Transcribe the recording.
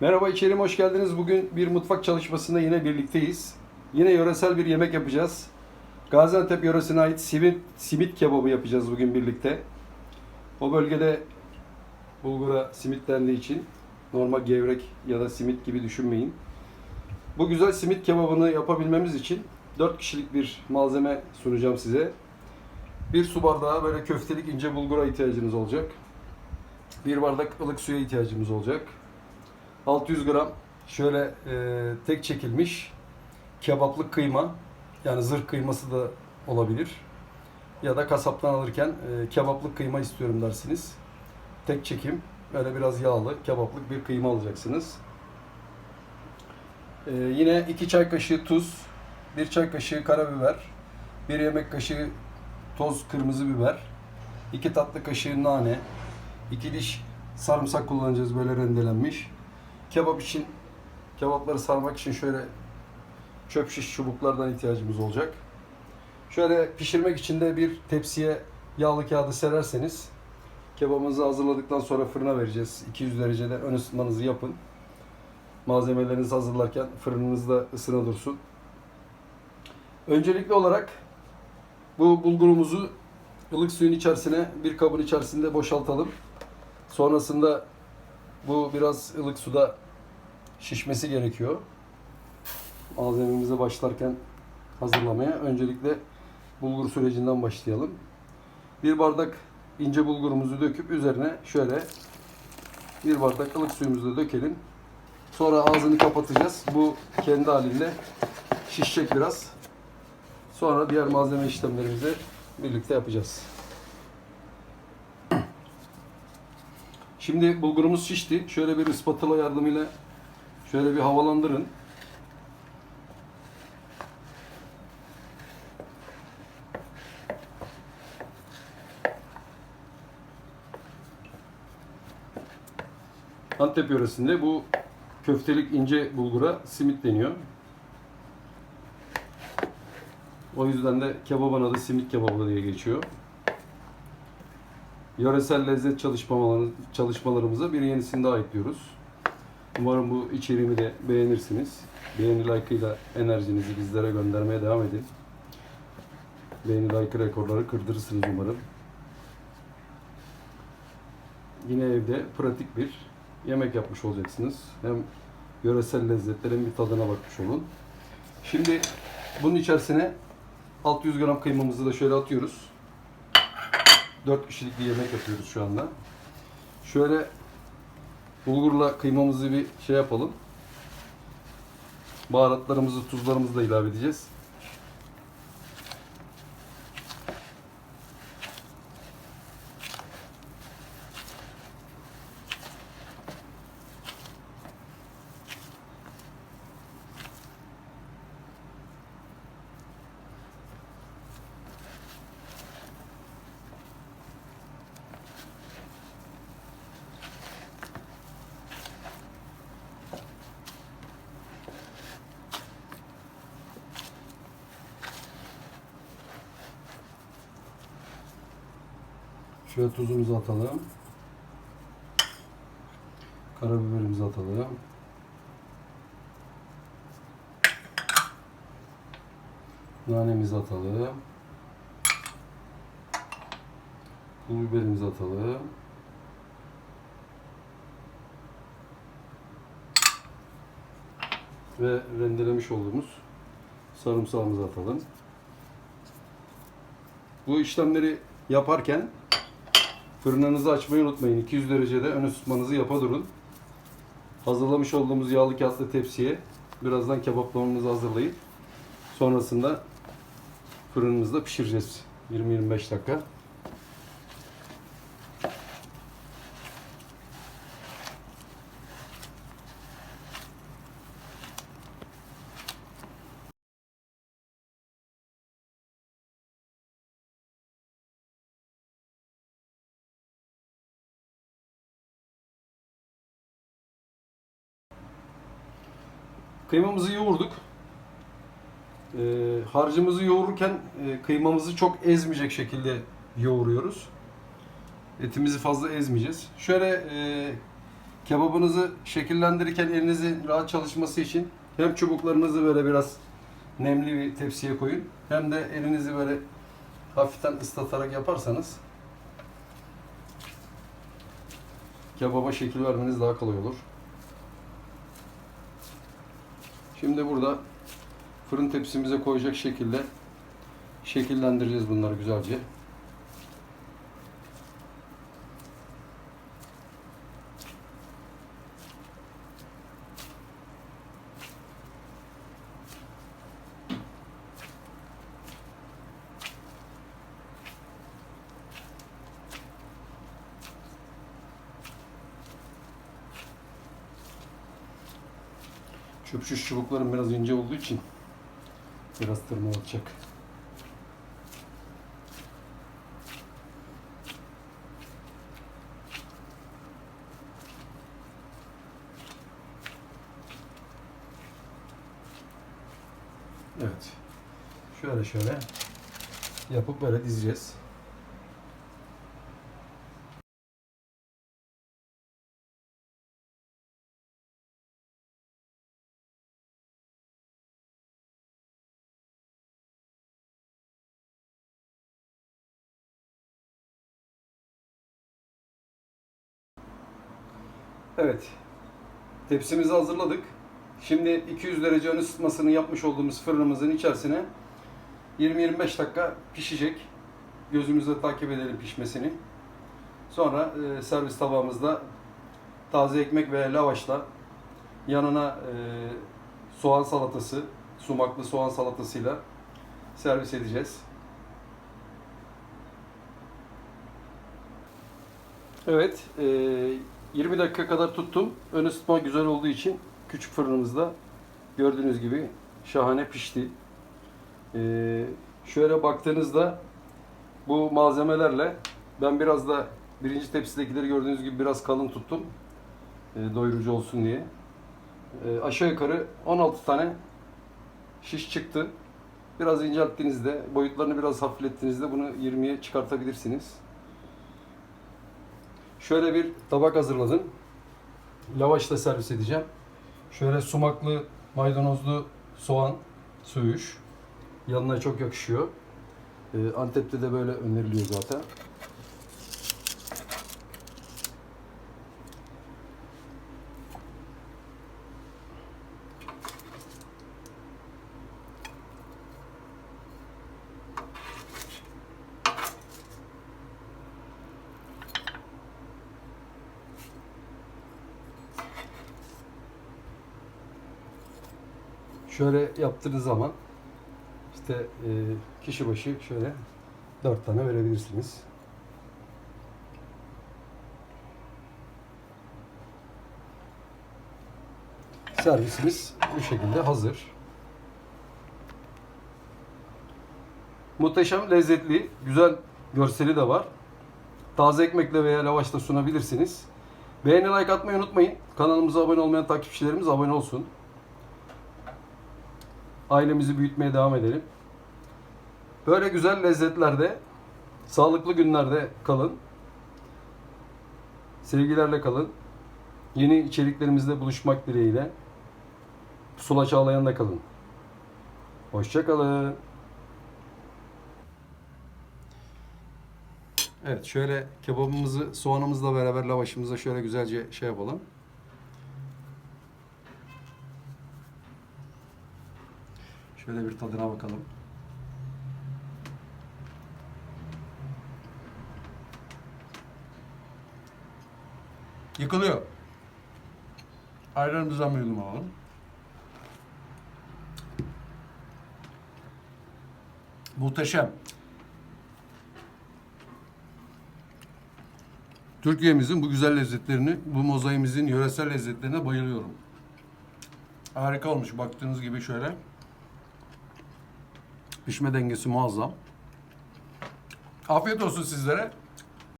Merhaba içerim hoş geldiniz. Bugün bir mutfak çalışmasında yine birlikteyiz. Yine yöresel bir yemek yapacağız. Gaziantep yöresine ait simit, simit kebabı yapacağız bugün birlikte. O bölgede bulgura simit dendiği için normal gevrek ya da simit gibi düşünmeyin. Bu güzel simit kebabını yapabilmemiz için 4 kişilik bir malzeme sunacağım size. Bir su bardağı böyle köftelik ince bulgura ihtiyacınız olacak. Bir bardak ılık suya ihtiyacımız olacak. 600 gram şöyle e, tek çekilmiş kebaplık kıyma yani zırh kıyması da olabilir. Ya da kasaptan alırken e, kebaplık kıyma istiyorum dersiniz. Tek çekim böyle biraz yağlı kebaplık bir kıyma alacaksınız. E, yine 2 çay kaşığı tuz, 1 çay kaşığı karabiber, 1 yemek kaşığı toz kırmızı biber, 2 tatlı kaşığı nane, 2 diş sarımsak kullanacağız böyle rendelenmiş. Kebap için, kebapları sarmak için şöyle çöp şiş çubuklardan ihtiyacımız olacak. Şöyle pişirmek için de bir tepsiye yağlı kağıdı sererseniz kebabınızı hazırladıktan sonra fırına vereceğiz. 200 derecede ön ısıtmanızı yapın. Malzemelerinizi hazırlarken fırınınızda ısına dursun. Öncelikli olarak bu bulgurumuzu ılık suyun içerisine bir kabın içerisinde boşaltalım. Sonrasında bu biraz ılık suda şişmesi gerekiyor. Malzememize başlarken hazırlamaya. Öncelikle bulgur sürecinden başlayalım. Bir bardak ince bulgurumuzu döküp üzerine şöyle bir bardak ılık suyumuzu da dökelim. Sonra ağzını kapatacağız. Bu kendi halinde şişecek biraz. Sonra diğer malzeme işlemlerimizi birlikte yapacağız. Şimdi bulgurumuz şişti. Şöyle bir spatula yardımıyla şöyle bir havalandırın. Antep yöresinde bu köftelik ince bulgura simit deniyor. O yüzden de kebabın adı simit kebabı diye geçiyor. Yöresel lezzet çalışmalarımız, çalışmalarımıza bir yenisini daha ekliyoruz. Umarım bu içeriğimi de beğenirsiniz. Beğeni like'ıyla enerjinizi bizlere göndermeye devam edin. Beğeni like rekorları kırdırırsınız umarım. Yine evde pratik bir yemek yapmış olacaksınız. Hem yöresel lezzetlerin bir tadına bakmış olun. Şimdi bunun içerisine 600 gram kıymamızı da şöyle atıyoruz. 4 kişilik bir yemek yapıyoruz şu anda. Şöyle bulgurla kıymamızı bir şey yapalım. Baharatlarımızı, tuzlarımızı da ilave edeceğiz. Şöyle tuzumuzu atalım. Karabiberimizi atalım. Nanemizi atalım. Pul biberimizi atalım. Ve rendelemiş olduğumuz sarımsağımızı atalım. Bu işlemleri yaparken Fırınınızı açmayı unutmayın. 200 derecede ön ısıtmanızı yapa durun. Hazırlamış olduğumuz yağlı kağıtlı tepsiye birazdan kebaplarımızı hazırlayıp sonrasında fırınımızda pişireceğiz. 20-25 dakika. Kıymamızı yoğurduk. Ee, harcımızı yoğururken e, kıymamızı çok ezmeyecek şekilde yoğuruyoruz. Etimizi fazla ezmeyeceğiz. Şöyle e, kebabınızı şekillendirirken elinizin rahat çalışması için hem çubuklarınızı böyle biraz nemli bir tepsiye koyun hem de elinizi böyle hafiften ıslatarak yaparsanız kebaba şekil vermeniz daha kolay olur. Şimdi burada fırın tepsimize koyacak şekilde şekillendireceğiz bunları güzelce. Çöpçüş çubuklarım biraz ince olduğu için biraz tırmalatacak. Evet. Şöyle şöyle yapıp böyle dizeceğiz. Evet. Tepsimizi hazırladık. Şimdi 200 derece ön ısıtmasını yapmış olduğumuz fırınımızın içerisine 20-25 dakika pişecek. Gözümüzle takip edelim pişmesini. Sonra e, servis tabağımızda taze ekmek ve lavaşla yanına e, soğan salatası, sumaklı soğan salatasıyla servis edeceğiz. Evet, e, 20 dakika kadar tuttum. Ön ısıtma güzel olduğu için küçük fırınımızda gördüğünüz gibi şahane pişti. E, şöyle baktığınızda bu malzemelerle ben biraz da birinci tepsidekileri gördüğünüz gibi biraz kalın tuttum. E, doyurucu olsun diye. E, aşağı yukarı 16 tane şiş çıktı. Biraz incelttiğinizde, boyutlarını biraz hafiflettiğinizde bunu 20'ye çıkartabilirsiniz. Şöyle bir tabak hazırladım. Lavaşla servis edeceğim. Şöyle sumaklı, maydanozlu soğan, söğüş. Yanına çok yakışıyor. Ee, Antep'te de böyle öneriliyor zaten. Şöyle yaptığınız zaman işte e, kişi başı şöyle dört tane verebilirsiniz. Servisimiz bu şekilde hazır. Muhteşem, lezzetli, güzel görseli de var. Taze ekmekle veya lavaşla sunabilirsiniz. Beğeni like atmayı unutmayın. Kanalımıza abone olmayan takipçilerimiz abone olsun. Ailemizi büyütmeye devam edelim. Böyle güzel lezzetlerde, sağlıklı günlerde kalın. Sevgilerle kalın. Yeni içeriklerimizde buluşmak dileğiyle. Pusula Çağlayan'da kalın. Hoşçakalın. Evet şöyle kebabımızı soğanımızla beraber lavaşımıza şöyle güzelce şey yapalım. Şöyle bir tadına bakalım. Yıkılıyor. Ayranımızdan bir yudum alalım. Muhteşem. Türkiye'mizin bu güzel lezzetlerini, bu mozaiğimizin yöresel lezzetlerine bayılıyorum. Harika olmuş baktığınız gibi şöyle. Pişme dengesi muazzam. Afiyet olsun sizlere.